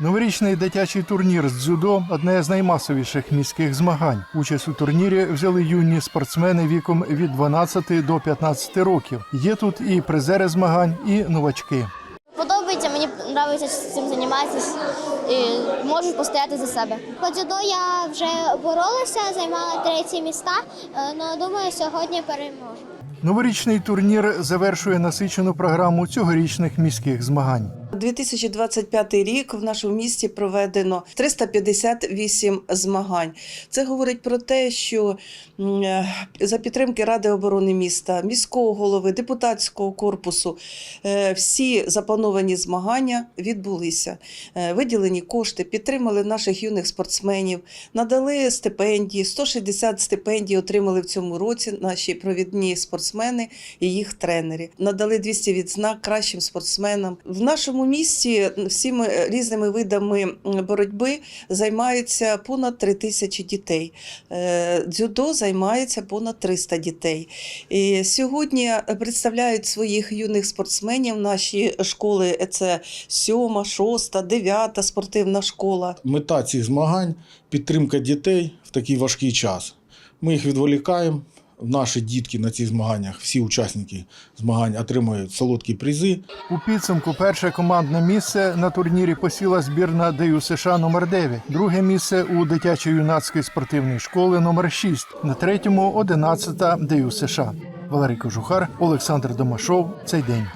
Новорічний дитячий турнір з дзюдо одне з наймасовіших міських змагань. Участь у турнірі взяли юні спортсмени віком від 12 до 15 років. Є тут і призери змагань, і новачки. Подобається, цим займатися і можу постояти за себе. По дзюдо я вже боролася, займала треті міста, але думаю, сьогодні переможу. Новорічний турнір завершує насичену програму цьогорічних міських змагань. 2025 рік в нашому місті проведено 358 змагань. Це говорить про те, що е, за підтримки Ради оборони міста, міського голови, депутатського корпусу е, всі заплановані змагання відбулися. Е, Виділені кошти, підтримали наших юних спортсменів, надали стипендії. 160 стипендій отримали в цьому році наші провідні спортсмени і їх тренери. Надали 200 відзнак кращим спортсменам. В нашому місті всіми різними видами боротьби займаються понад 3 тисячі дітей. Е, Дзюдо займається понад 300 дітей. І сьогодні представляють своїх юних спортсменів наші школи. Це сьома, шоста, дев'ята спортивна школа. Мета цих змагань підтримка дітей в такий важкий час. Ми їх відволікаємо. Наші дітки на цих змаганнях, всі учасники змагань отримують солодкі призи. У підсумку перше командне місце на турнірі посіла збірна ДЮ США номер 9 друге місце у дитячо-юнацької спортивної школи номер 6 на третьому 11 ДЮ США. Валерій Кожухар, Олександр Домашов. Цей день.